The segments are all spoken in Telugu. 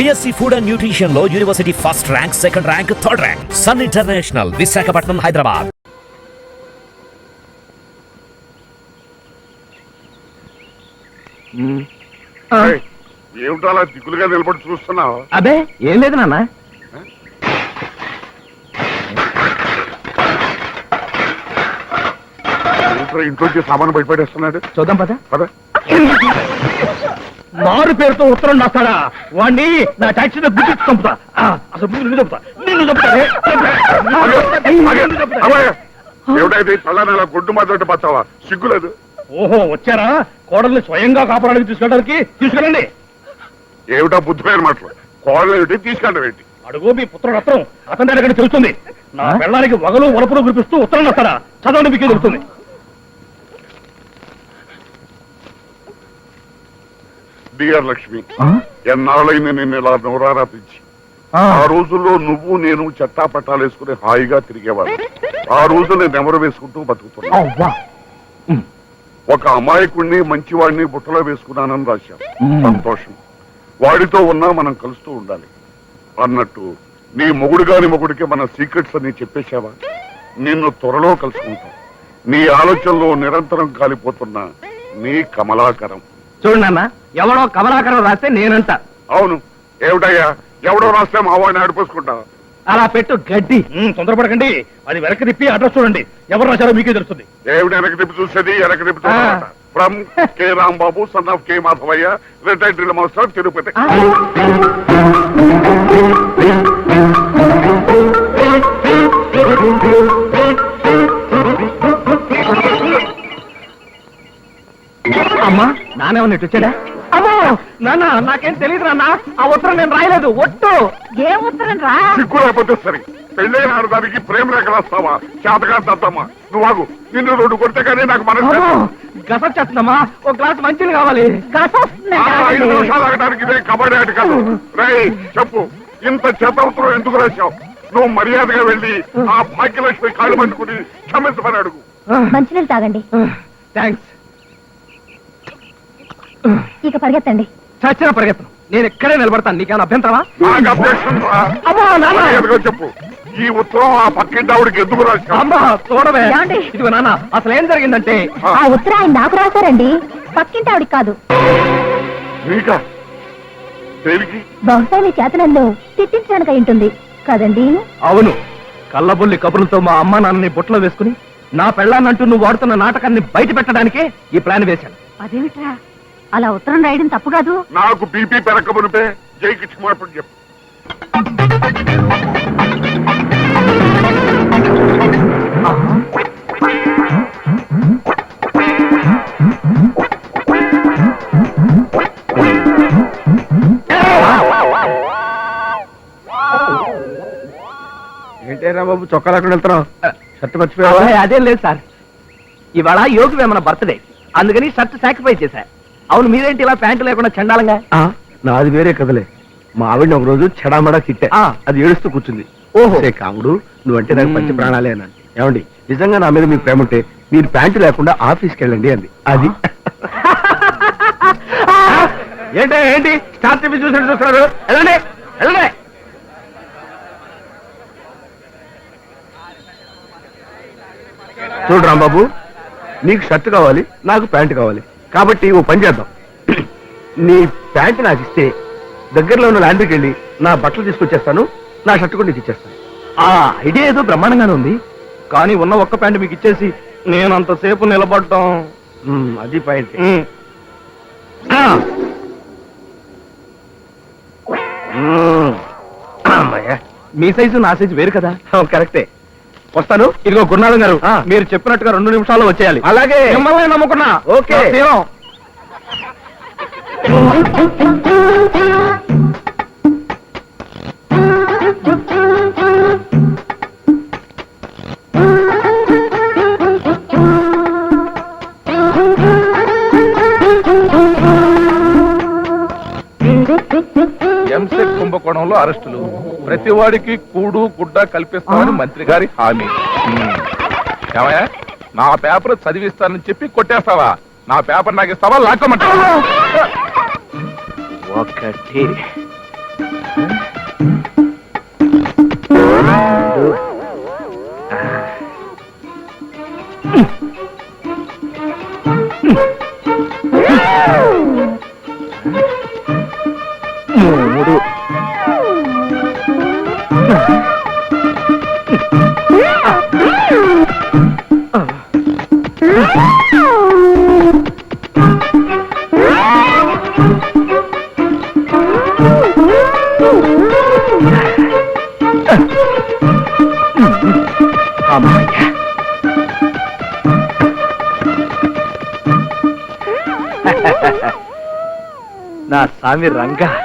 BSc food and న్యూట్రిషన్లో university first rank second rank third rank sun international Visakhapatnam Hyderabad ఏమిటో అలా దిగులుగా నిలబడి చూస్తున్నావు? అబే ఏం లేదు నాన్న. ఇంట్లోంచి సామాను బయటపడేస్తున్నాడు? చూద్దాం పద. పద. మారు పేరుతో ఉత్తరం రాస్తాడా? వాణ్ణి నా టాక్సీలో గుర్తించి చంపుతా. ఆ, అసలు ముందు నిన్ను చంపుతా. నిన్ను చంపుతానే. ఆగే, నిన్ను చంపుతా. ఆగే. ఏమిటైతే తల్లని అలా గుడ్డు మాట్లాడి పచ్చావా? సిగ్గులేదు ఓహో వచ్చారా? కోడల్ని స్వయంగా కాపాడానికి తీసుకెళ్ళడానికి తీసుకెళ్ళండి. ఏమిటా బుద్ధిపోయిన మాటలు? కోడలు ఏమిటి? తీసుకెళ్ళడం ఏంటి? అడుగు మీ పుత్రుడు అత్తరం. అతని దగ్గర తెలుస్తుంది. నా పెళ్ళానికి వగలు వలపులు కురిపిస్తూ ఉత్తరం రాస్తాడా? చదవండి మీకే తెలుస్తుంది డియర్ లక్ష్మి ఎన్నాళ్ళైంది నిన్ను ఇలా నోరారా తెచ్చి ఆ రోజుల్లో నువ్వు నేను చట్టా పట్టాలు వేసుకుని హాయిగా తిరిగేవాడు ఆ రోజు నేను నెమరు వేసుకుంటూ బతుకుతున్నా. ఒక అమాయకుడిని మంచివాడిని బుట్టలో వేసుకున్నానని రాశాం. సంతోషం. వాడితో ఉన్నా మనం కలుస్తూ ఉండాలి. అన్నట్టు నీ మొగుడు గాని మొగుడికి మన సీక్రెట్స్ అన్ని చెప్పేశావా? నిన్ను త్వరలో కలుసుకుంటాం. నీ ఆలోచనలో నిరంతరం కాలిపోతున్న నీ కమలాకరం. చూడు నాన్న ఎవడో కమలాకరం రాస్తే నేనంట. అవును. ఏమిటయ్యా? ఎవడో రాస్తే మా వాడిని ఆడిపోసుకుంటావా అలా పెట్టు గడ్డి. తొందరపడకండి. అది వెనక్కి తిప్పి అడ్రస్ చూడండి. ఎవరు రాశారో మీకే తెలుస్తుంది. ఏమిటి వెనక తిప్పి చూసేది? వెనక తిప్పి చూడాలట. From K Rambabu son of K Madhavaiah retired drill master Tirupati అమ్మా నానేమన్నా ఇటు వచ్చాడా? అమ్మో! నాన్న నాకేం తెలియదు నాన్న. ఆ ఉత్తరం నేను రాయలేదు. ఒట్టు! ఏ ఉత్తరం రా? లేకపోతే సరే. పెళ్ళైన ఆడదానికి ప్రేమ రేఖ రాస్తావా? చేతగా దద్దమ్మా. నువ్వు ఆగు. నిన్ను రెండు కొడితే కానీ నాకు మనసు అమ్మో! గస చేస్తుందమ్మా ఒక గ్లాస్ మంచిది కావాలి. ఆ, ఐదు నిమిషాలు ఆగడానికి ఇదే కబడ్డీ ఆట కాదు. రై చెప్పు. ఇంత చేతవసరం ఎందుకు రాశావు? నువ్వు మర్యాదగా వెళ్ళి ఆ భాగ్యలక్ష్మి కాళ్ళు పట్టుకుని క్షమించమని అడుగు. మంచినీళ్ళు తాగండి. థ్యాంక్స్ ఇక పరిగెత్తండి. చచ్చిన పరిగెత్తను నేను ఇక్కడే నిలబడతాను. నీకేమైనా అభ్యంతరమా? నాకు అభ్యక్షం రా. అమ్మా నాన్న! మర్యాదగా చెప్పు. ఈ ఉత్తరం ఆ పక్కింటి ఆవిడకి ఎందుకు రాశావు? అమ్మా చూడవే. ఏమండి? ఇదిగో నాన్న అసలు ఏం జరిగిందంటే? ఆ. ఉత్తరం ఆయన నాకు రాశారండి. పక్కింటి ఆవిడికి కాదు. నీకా దేనికి బహుశా మీ చేతనంలో తిట్టించడానికి అయి ఉంటుంది. కదండి? అవును. కళ్ళబొల్లి కబుర్లతో మా అమ్మ నాన్నని బుట్టలో వేసుకుని నా పెళ్ళాన్నంటూ నువ్వు వాడుతున్న నాటకాన్ని బయట పెట్టడానికే ఈ ప్లాన్ వేశాను. అదేమిట్రా? అలా ఉత్తరం రాయడం తప్పు కాదు. నాకు బీపీ పెరగబడితే జైకి క్షమాపణ చెప్పు. ఏంటేరా బాబు చొక్కా లేకుండా వెళ్తున్నావు? షర్ట్ మర్చిపోయావా? అదేం లేదు సార్. ఇవాళ యోగి వేమన బర్త్డే అందుకని షర్ట్ సాక్రిఫైస్ చేశా. అవును మీరేంటి ఇలా ప్యాంటు లేకుండా చండాలంగా? నాది వేరే కదలే మా ఆవిడని ఒక రోజు చెడామడా తిట్టే. అది ఏడుస్తూ కూర్చుంది. ఓహో. "సే కాముడు నువ్వంటే నాకు మ్మ్. ప్రాణాలే అన్నాను ఏమండి నిజంగా నా మీద మీకు ప్రేమ ఉంటే మీరు ప్యాంటు లేకుండా ఆఫీస్కి వెళ్ళండి అంది. అది. ఏంటి ఏంటి? స్టార్ టీవీ చూసినట్టు చూస్తున్నారు. వెళ్ళండి వెళ్ళండి. చూడు రాంబాబు నీకు షర్ట్ కావాలి నాకు ప్యాంటు కావాలి. కాబట్టి ఓ పని చేద్దాం. నీ ప్యాంటు నాకు ఇస్తే దగ్గరలో ఉన్న లాండ్రీకి వెళ్ళి నా బట్టలు తీసుకొచ్చేస్తాను నా షర్ట్ కూడా నీకు ఇచ్చేస్తాను. ఆ ఐడియా ఏదో బ్రహ్మాండంగానే ఉంది. కానీ ఉన్న ఒక్క ప్యాంటు మీకు ఇచ్చేసి నేను అంతసేపు నిలబడటం అది పాయింట్ ఉమ్. అమ్మయ్య. మీ సైజు నా సైజు వేరు కదా? కరెక్టే. వస్తాను. ఇదిగో గురునాథం గారు. మీరు చెప్పినట్టుగా రెండు నిమిషాల్లో వచ్చేయాలి. అలాగే. మిమ్మల్ని నమ్ముకున్నా. ఓకే. కుంభకోణంలో అరెస్టులు. ప్రతి వాడికి కూడు గుడ్డ కల్పిస్తామని మంత్రి గారి హామీ. ఏమయ్యా? నా పేపర్ చదివిస్తానని చెప్పి కొట్టేస్తావా? నా పేపర్ నాకు ఇస్తావా? లాక్కోమంటావా? మూడు. నా స్వామి రంగ.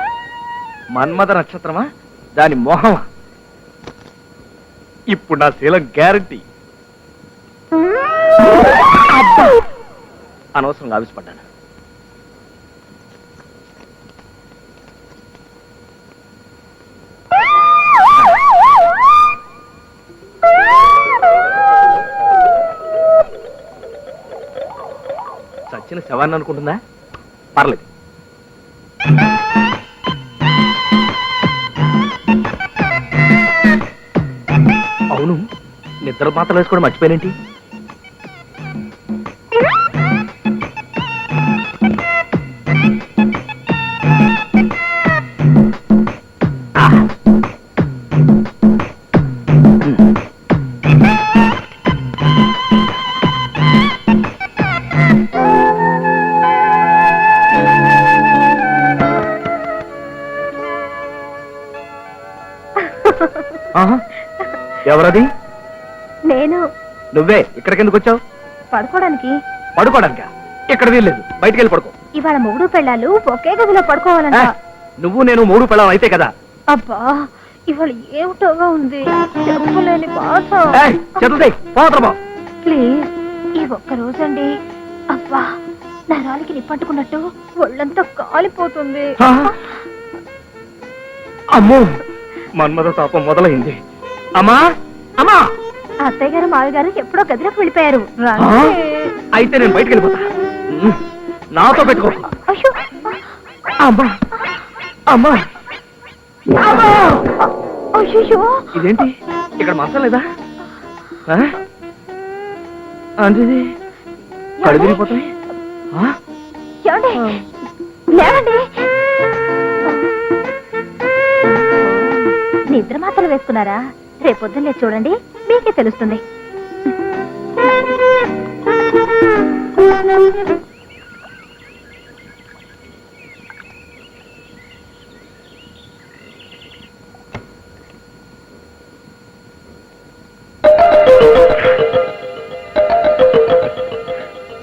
మన్మథ నక్షత్రమా? దాని మోహమా? ఇప్పుడు నా శీలం గ్యారంటీ. అనవసరంగా ఆవిష్పడ్డాను చచ్చిన శవాన్ని అనుకుంటుందా? పర్లేదు. అవును నిద్ర పాత్రలు వేసుకోవడం మర్చిపోయినేంటి? ఆహా. ఎవరది? నేను. నువ్వే. ఇక్కడికి ఎందుకు వచ్చావు? పడుకోవడానికి. పడుకోవడానికా? ఇక్కడ వీల్లేదు. బయటికి వెళ్ళి పడుకో. ఇవాళ మొగుడు పెళ్ళాలు ఒకే గదిలో పడుకోవాలంట. నువ్వు నేను మూడు పిల్లలు అయితే కదా? అబ్బా ఇవాళ ఏమిటోగా ఉంది? చెప్పలేని బాధ ఏయ్, పోతరమా ప్లీజ్ ఈ ఒక్క రోజండి. అబ్బా నరాలకి నిప్పట్టుకున్నట్టు ఒళ్ళంతా కాలిపోతుంది. అమ్మో. మన్మథ తాపం మొదలైంది. అమ్మా! అమ్మా! అత్తయ్య గారు మావి గారు ఎప్పుడో గదిలోకి వెళ్ళిపోయారు. ఆ? అయితే నేను బయటికి వెళ్ళిపోతా. ఉమ్, నాతో పెట్టుకో. అయ్యో! అమ్మా! అమ్మా! ఇదేంటి? ఇక్కడ మంచం లేదా? ఆ? అంటే ఇది కళ్ళు తిరిగిపోతాయి ఆ? ఏమండి? లేవండి. వేసుకున్నారా? రేపొద్దున్నే చూడండి మీకే తెలుస్తుంది.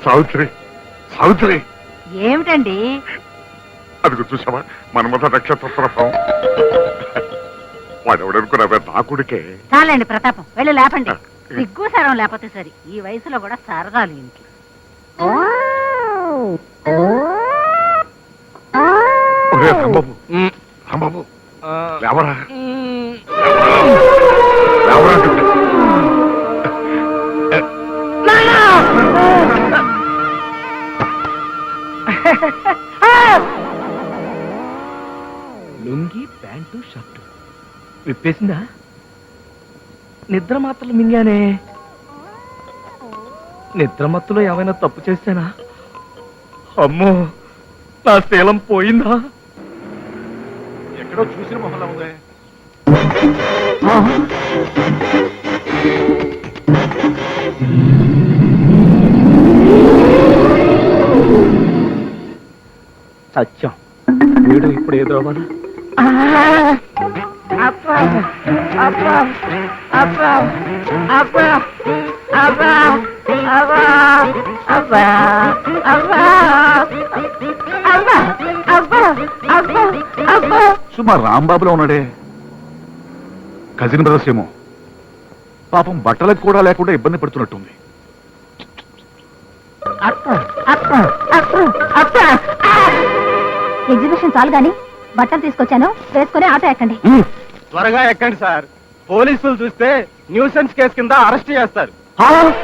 సావిత్రి సావిత్రి. ఏమిటండి? అదిగో చూసావా? మన్మథ నక్షత్ర ప్రభావం వాడెవడనుకున్నావే? నా కొడుకే. చాలండి ప్రతాపం. వెళ్ళి లేపండి. సిగ్గు సరం లేకపోతే సరి. ఈ వయసులో కూడా సరదాలు ఇంట్లో. ఒరే రాంబాబు. ఉమ్, రాంబాబు. ఆ, లేవరా. ఉమ్. లేవరా అంటే. Lungi pant shirt. విప్పేసిందా? నిద్ర మాత్రలు మింగానే. నిద్ర మత్తులో ఏమైనా తప్పు చేశానా అమ్మో నా శీలం పోయిందా? ఎక్కడో చూసిన మొహల్లా ఉందే. సత్యం. వీడు ఇప్పుడు ఏదో అవ్వాలా సుమా రాంబాబులో ఉన్నాడే. కజిన్ బ్రదర్స్ ఏమో. పాపం బట్టలకు కూడా లేకుండా ఇబ్బంది పడుతున్నట్టుంది. ఎగ్జిబిషన్ చాలు గాని బట్టలు తీసుకొచ్చాను వేసుకొని ఆటో ఎక్కండి. త్వరగా ఎక్కండి సార్. పోలీసులు చూస్తే న్యూసెన్స్ కేసు కింద అరెస్ట్ చేస్తారు.